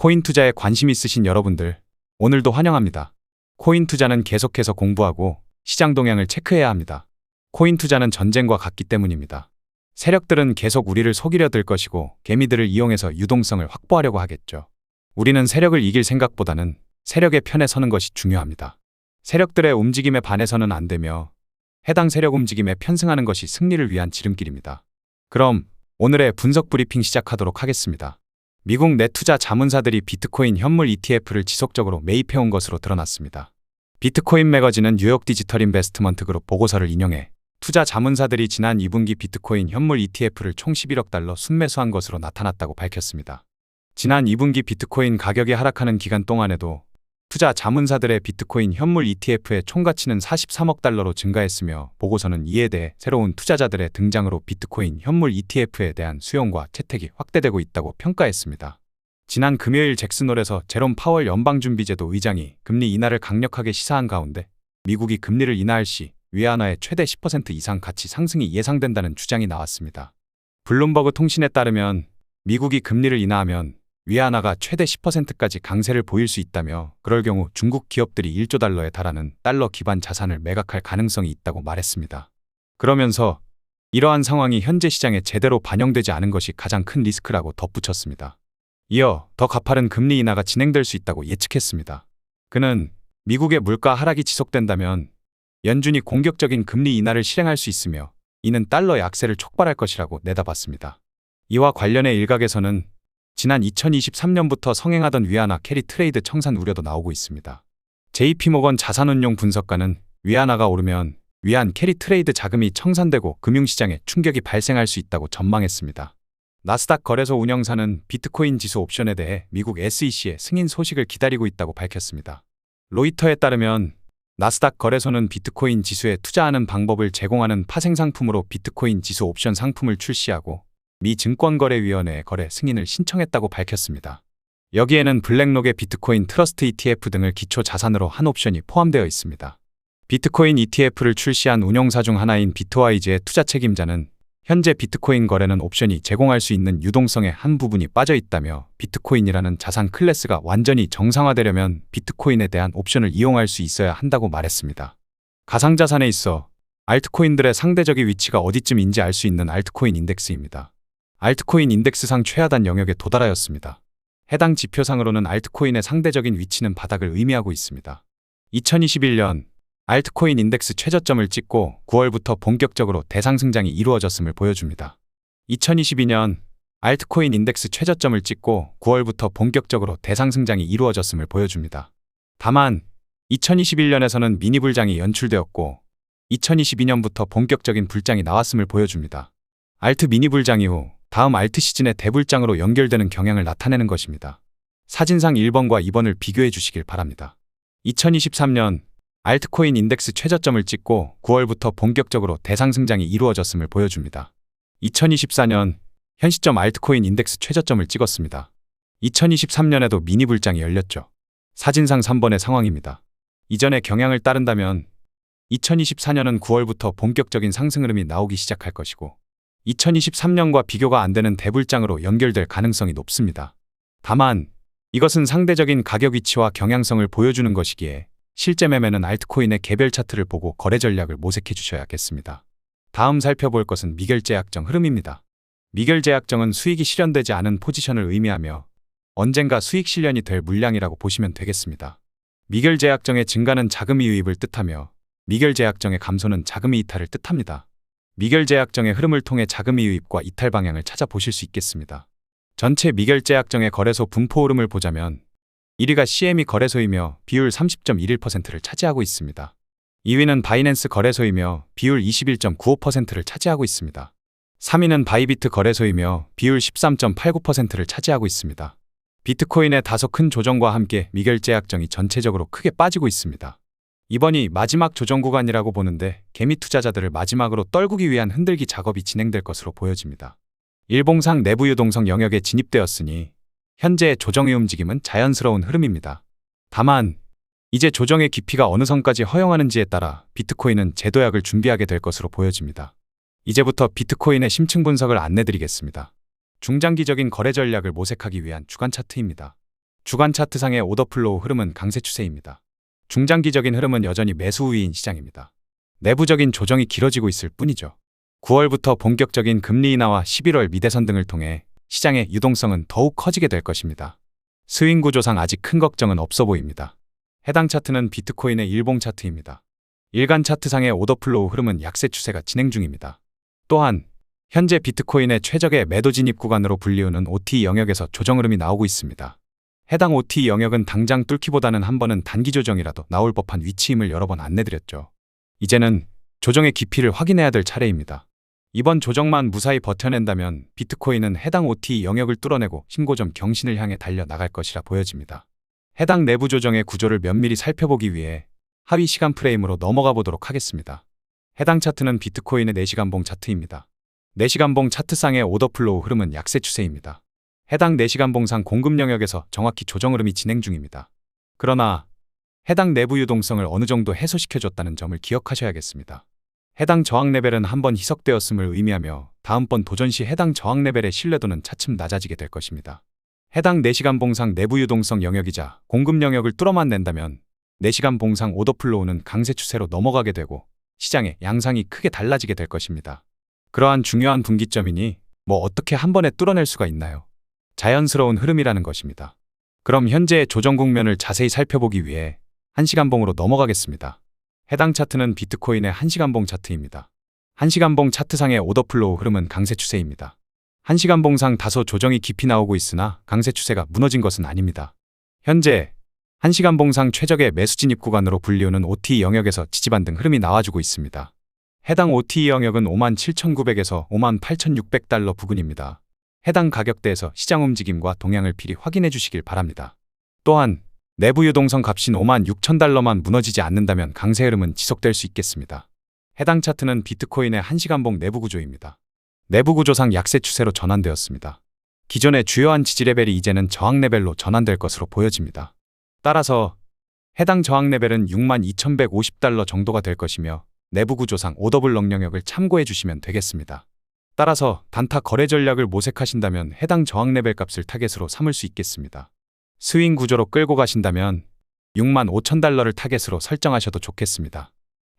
코인 투자에 관심 있으신 여러분들, 오늘도 환영합니다. 코인 투자는 계속해서 공부하고 시장 동향을 체크해야 합니다. 코인 투자는 전쟁과 같기 때문입니다. 세력들은 계속 우리를 속이려 들 것이고 개미들을 이용해서 유동성을 확보하려고 하겠죠. 우리는 세력을 이길 생각보다는 세력의 편에 서는 것이 중요합니다. 세력들의 움직임에 반해서는 안 되며 해당 세력 움직임에 편승하는 것이 승리를 위한 지름길입니다. 그럼 오늘의 분석 브리핑 시작하도록 하겠습니다. 미국 내 투자 자문사들이 비트코인 현물 ETF를 지속적으로 매입해온 것으로 드러났습니다. 비트코인 매거진은 뉴욕 디지털 인베스트먼트 그룹 보고서를 인용해 투자 자문사들이 지난 2분기 비트코인 현물 ETF를 총 11억 달러 순매수한 것으로 나타났다고 밝혔습니다. 지난 2분기 비트코인 가격이 하락하는 기간 동안에도 투자 자문사들의 비트코인 현물 ETF의 총가치는 43억 달러로 증가했으며 보고서는 이에 대해 새로운 투자자들의 등장으로 비트코인 현물 ETF에 대한 수용과 채택이 확대되고 있다고 평가했습니다. 지난 금요일 잭슨홀에서 제롬 파월 연방준비제도 의장이 금리 인하를 강력하게 시사한 가운데 미국이 금리를 인하할 시 위안화의 최대 10% 이상 가치 상승이 예상된다는 주장이 나왔습니다. 블룸버그 통신에 따르면 미국이 금리를 인하하면 위안화가 최대 10%까지 강세를 보일 수 있다며 그럴 경우 중국 기업들이 1조 달러에 달하는 달러 기반 자산을 매각할 가능성이 있다고 말했습니다. 그러면서 이러한 상황이 현재 시장에 제대로 반영되지 않은 것이 가장 큰 리스크라고 덧붙였습니다. 이어 더 가파른 금리 인하가 진행될 수 있다고 예측했습니다. 그는 미국의 물가 하락이 지속된다면 연준이 공격적인 금리 인하를 실행할 수 있으며 이는 달러 약세를 촉발할 것이라고 내다봤습니다. 이와 관련해 일각에서는 지난 2023년부터 성행하던 위안화 캐리 트레이드 청산 우려도 나오고 있습니다. JP모건 자산운용 분석가는 위안화가 오르면 위안 캐리 트레이드 자금이 청산되고 금융시장에 충격이 발생할 수 있다고 전망했습니다. 나스닥 거래소 운영사는 비트코인 지수 옵션에 대해 미국 SEC의 승인 소식을 기다리고 있다고 밝혔습니다. 로이터에 따르면 나스닥 거래소는 비트코인 지수에 투자하는 방법을 제공하는 파생 상품으로 비트코인 지수 옵션 상품을 출시하고 미 증권거래위원회에 거래 승인을 신청했다고 밝혔습니다. 여기에는 블랙록의 비트코인 트러스트 ETF 등을 기초 자산으로 한 옵션이 포함되어 있습니다. 비트코인 ETF를 출시한 운용사 중 하나인 비트와이즈의 투자 책임자는 현재 비트코인 거래는 옵션이 제공할 수 있는 유동성의 한 부분이 빠져 있다며 비트코인이라는 자산 클래스가 완전히 정상화되려면 비트코인에 대한 옵션을 이용할 수 있어야 한다고 말했습니다. 가상자산에 있어 알트코인들의 상대적인 위치가 어디쯤인지 알 수 있는 알트코인 인덱스입니다. 알트코인 인덱스상 최하단 영역에 도달하였습니다. 해당 지표상으로는 알트코인의 상대적인 위치는 바닥을 의미하고 있습니다. 2021년 알트코인 인덱스 최저점을 찍고 9월부터 본격적으로 대상승장이 이루어졌음을 보여줍니다. 2022년 알트코인 인덱스 최저점을 찍고 9월부터 본격적으로 대상승장이 이루어졌음을 보여줍니다. 다만 2021년에서는 미니 불장이 연출되었고 2022년부터 본격적인 불장이 나왔음을 보여줍니다. 알트 미니 불장 이후 다음 알트 시즌의 대불장으로 연결되는 경향을 나타내는 것입니다. 사진상 1번과 2번을 비교해 주시길 바랍니다. 2023년 알트코인 인덱스 최저점을 찍고 9월부터 본격적으로 대상승장이 이루어졌음을 보여줍니다. 2024년 현 시점 알트코인 인덱스 최저점을 찍었습니다. 2023년에도 미니 불장이 열렸죠. 사진상 3번의 상황입니다. 이전의 경향을 따른다면 2024년은 9월부터 본격적인 상승 흐름이 나오기 시작할 것이고 2023년과 비교가 안 되는 대불장으로 연결될 가능성이 높습니다. 다만 이것은 상대적인 가격 위치와 경향성을 보여주는 것이기에 실제 매매는 알트코인의 개별 차트를 보고 거래 전략을 모색해 주셔야겠습니다. 다음 살펴볼 것은 미결제약정 흐름입니다. 미결제약정은 수익이 실현되지 않은 포지션을 의미하며 언젠가 수익 실현이 될 물량이라고 보시면 되겠습니다. 미결제약정의 증가는 자금이 유입을 뜻하며 미결제약정의 감소는 자금이 이탈을 뜻합니다. 미결제약정의 흐름을 통해 자금이 유입과 이탈 방향을 찾아보실 수 있겠습니다. 전체 미결제약정의 거래소 분포 흐름을 보자면 1위가 CME 거래소이며 비율 30.11%를 차지하고 있습니다. 2위는 바이낸스 거래소이며 비율 21.95%를 차지하고 있습니다. 3위는 바이비트 거래소이며 비율 13.89%를 차지하고 있습니다. 비트코인의 다소 큰 조정과 함께 미결제 약정이 전체적으로 크게 빠지고 있습니다. 이번이 마지막 조정 구간이라고 보는데 개미 투자자들을 마지막으로 떨구기 위한 흔들기 작업이 진행될 것으로 보여집니다. 일봉상 내부 유동성 영역에 진입되었으니 현재의 조정의 움직임은 자연스러운 흐름입니다. 다만 이제 조정의 깊이가 어느 선까지 허용하는지에 따라 비트코인은 제도약을 준비하게 될 것으로 보여집니다. 이제부터 비트코인의 심층 분석을 안내드리겠습니다. 중장기적인 거래 전략을 모색하기 위한 주간 차트입니다. 주간 차트상의 오더플로우 흐름은 강세 추세입니다. 중장기적인 흐름은 여전히 매수 우위인 시장입니다. 내부적인 조정이 길어지고 있을 뿐이죠. 9월부터 본격적인 금리 인하와 11월 미대선 등을 통해 시장의 유동성은 더욱 커지게 될 것입니다. 스윙 구조상 아직 큰 걱정은 없어 보입니다. 해당 차트는 비트코인의 일봉 차트입니다. 일간 차트상의 오더플로우 흐름은 약세 추세가 진행 중입니다. 또한 현재 비트코인의 최적의 매도 진입 구간으로 불리우는 OT 영역에서 조정 흐름이 나오고 있습니다. 해당 OT 영역은 당장 뚫기보다는 한 번은 단기 조정이라도 나올 법한 위치임을 여러 번 안내드렸죠. 이제는 조정의 깊이를 확인해야 될 차례입니다. 이번 조정만 무사히 버텨낸다면 비트코인은 해당 OT 영역을 뚫어내고 신고점 경신을 향해 달려 나갈 것이라 보여집니다. 해당 내부 조정의 구조를 면밀히 살펴보기 위해 하위 시간 프레임으로 넘어가 보도록 하겠습니다. 해당 차트는 비트코인의 4시간봉 차트입니다. 4시간봉 차트상의 오더플로우 흐름은 약세 추세입니다. 해당 4시간 봉상 공급 영역에서 정확히 조정 흐름이 진행 중입니다. 그러나 해당 내부 유동성을 어느 정도 해소시켜줬다는 점을 기억하셔야겠습니다. 해당 저항 레벨은 한 번 희석되었음을 의미하며 다음번 도전 시 해당 저항 레벨의 신뢰도는 차츰 낮아지게 될 것입니다. 해당 4시간 봉상 내부 유동성 영역이자 공급 영역을 뚫어만 낸다면 4시간 봉상 오더플로우는 강세 추세로 넘어가게 되고 시장의 양상이 크게 달라지게 될 것입니다. 그러한 중요한 분기점이니 뭐 어떻게 한 번에 뚫어낼 수가 있나요? 자연스러운 흐름이라는 것입니다. 그럼 현재의 조정 국면을 자세히 살펴보기 위해 1시간봉으로 넘어가겠습니다. 해당 차트는 비트코인의 1시간봉 차트입니다. 1시간봉 차트상의 오더플로우 흐름은 강세 추세입니다. 1시간봉상 다소 조정이 깊이 나오고 있으나 강세 추세가 무너진 것은 아닙니다. 현재 1시간봉상 최적의 매수 진입 구간으로 불리우는 OT 영역에서 지지반등 흐름이 나와주고 있습니다. 해당 OT 영역은 57,900에서 58,600달러 부근입니다. 해당 가격대에서 시장 움직임과 동향을 필히 확인해 주시길 바랍니다. 또한 내부 유동성 값인 5만 6천 달러만 무너지지 않는다면 강세 흐름은 지속될 수 있겠습니다. 해당 차트는 비트코인의 1시간봉 내부 구조입니다. 내부 구조상 약세 추세로 전환되었습니다. 기존의 주요한 지지 레벨이 이제는 저항 레벨로 전환될 것으로 보여집니다. 따라서 해당 저항 레벨은 6만 2,150달러 정도가 될 것이며 내부 구조상 오더블 럭 영역을 참고해 주시면 되겠습니다. 따라서 단타 거래 전략을 모색하신다면 해당 저항 레벨 값을 타겟으로 삼을 수 있겠습니다. 스윙 구조로 끌고 가신다면 6만 5천 달러를 타겟으로 설정하셔도 좋겠습니다.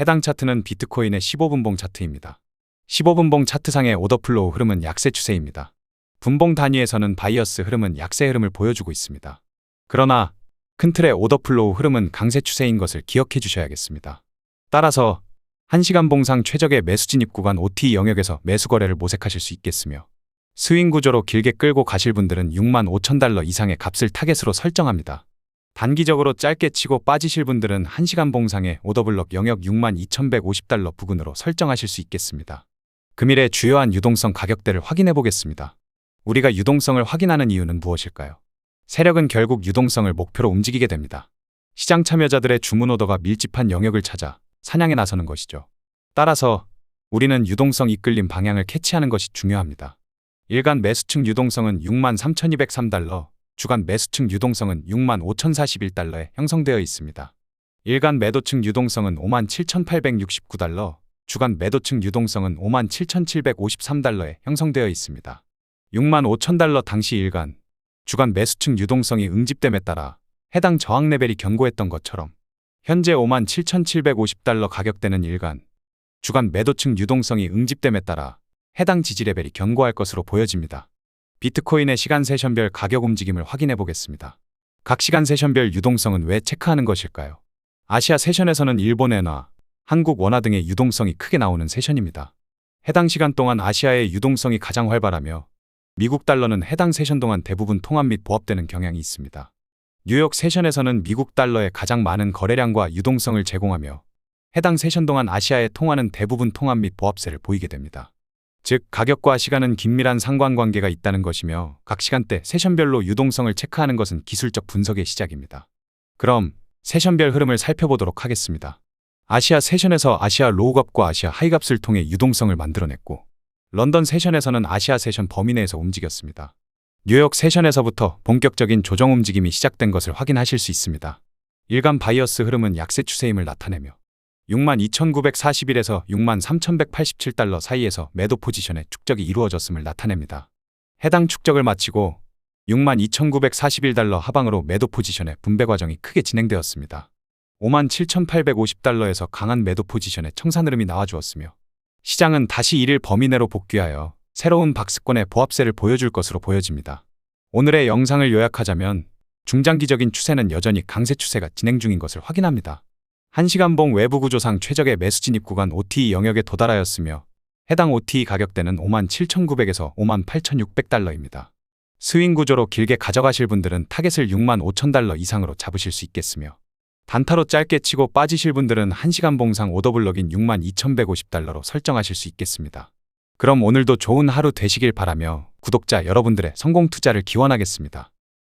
해당 차트는 비트코인의 15분봉 차트입니다. 15분봉 차트상의 오더플로우 흐름은 약세 추세입니다. 분봉 단위에서는 바이어스 흐름은 약세 흐름을 보여주고 있습니다. 그러나 큰 틀의 오더플로우 흐름은 강세 추세인 것을 기억해 주셔야겠습니다. 따라서 1시간 봉상 최적의 매수 진입 구간 OT 영역에서 매수 거래를 모색하실 수 있겠으며 스윙 구조로 길게 끌고 가실 분들은 6만 5천 달러 이상의 값을 타겟으로 설정합니다. 단기적으로 짧게 치고 빠지실 분들은 1시간 봉상의 오더블럭 영역 6만 2,150달러 부근으로 설정하실 수 있겠습니다. 금일의 주요한 유동성 가격대를 확인해 보겠습니다. 우리가 유동성을 확인하는 이유는 무엇일까요? 세력은 결국 유동성을 목표로 움직이게 됩니다. 시장 참여자들의 주문 오더가 밀집한 영역을 찾아 사냥에 나서는 것이죠. 따라서 우리는 유동성 이끌림 방향을 캐치하는 것이 중요합니다. 일간 매수층 유동성은 6만 3,203달러, 주간 매수층 유동성은 6만 5,041달러에 형성되어 있습니다. 일간 매도층 유동성은 5만 7,869달러, 주간 매도층 유동성은 5만 7,753달러에 형성되어 있습니다. 6만 5천달러 당시 일간, 주간 매수층 유동성이 응집됨에 따라 해당 저항 레벨이 견고했던 것처럼 현재 5만 7,750달러 가격대는 일간, 주간 매도층 유동성이 응집됨에 따라 해당 지지 레벨이 견고할 것으로 보여집니다. 비트코인의 시간 세션별 가격 움직임을 확인해 보겠습니다. 각 시간 세션별 유동성은 왜 체크하는 것일까요? 아시아 세션에서는 일본 엔화, 한국 원화 등의 유동성이 크게 나오는 세션입니다. 해당 시간 동안 아시아의 유동성이 가장 활발하며 미국 달러는 해당 세션 동안 대부분 통합 및 보합되는 경향이 있습니다. 뉴욕 세션에서는 미국 달러의 가장 많은 거래량과 유동성을 제공하며 해당 세션 동안 아시아의 통화는 대부분 통합 및 보합세를 보이게 됩니다. 즉, 가격과 시간은 긴밀한 상관관계가 있다는 것이며 각 시간대 세션별로 유동성을 체크하는 것은 기술적 분석의 시작입니다. 그럼 세션별 흐름을 살펴보도록 하겠습니다. 아시아 세션에서 아시아 로우값과 아시아 하이값을 통해 유동성을 만들어냈고 런던 세션에서는 아시아 세션 범위 내에서 움직였습니다. 뉴욕 세션에서부터 본격적인 조정 움직임이 시작된 것을 확인하실 수 있습니다. 일간 바이어스 흐름은 약세 추세임을 나타내며 62,941에서 63,187달러 사이에서 매도 포지션의 축적이 이루어졌음을 나타냅니다. 해당 축적을 마치고 62,941달러 하방으로 매도 포지션의 분배 과정이 크게 진행되었습니다. 57,850달러에서 강한 매도 포지션의 청산 흐름이 나와주었으며 시장은 다시 1일 범위 내로 복귀하여 새로운 박스권의 보합세를 보여줄 것으로 보여집니다. 오늘의 영상을 요약하자면 중장기적인 추세는 여전히 강세 추세가 진행 중인 것을 확인합니다. 1시간봉 외부 구조상 최적의 매수 진입 구간 OTE 영역에 도달하였으며 해당 OTE 가격대는 57,900에서 58,600달러입니다. 스윙 구조로 길게 가져가실 분들은 타겟을 6만 5천 달러 이상으로 잡으실 수 있겠으며 단타로 짧게 치고 빠지실 분들은 1시간 봉상 오더블럭인 6만 2,150달러로 설정하실 수 있겠습니다. 그럼 오늘도 좋은 하루 되시길 바라며 구독자 여러분들의 성공 투자를 기원하겠습니다.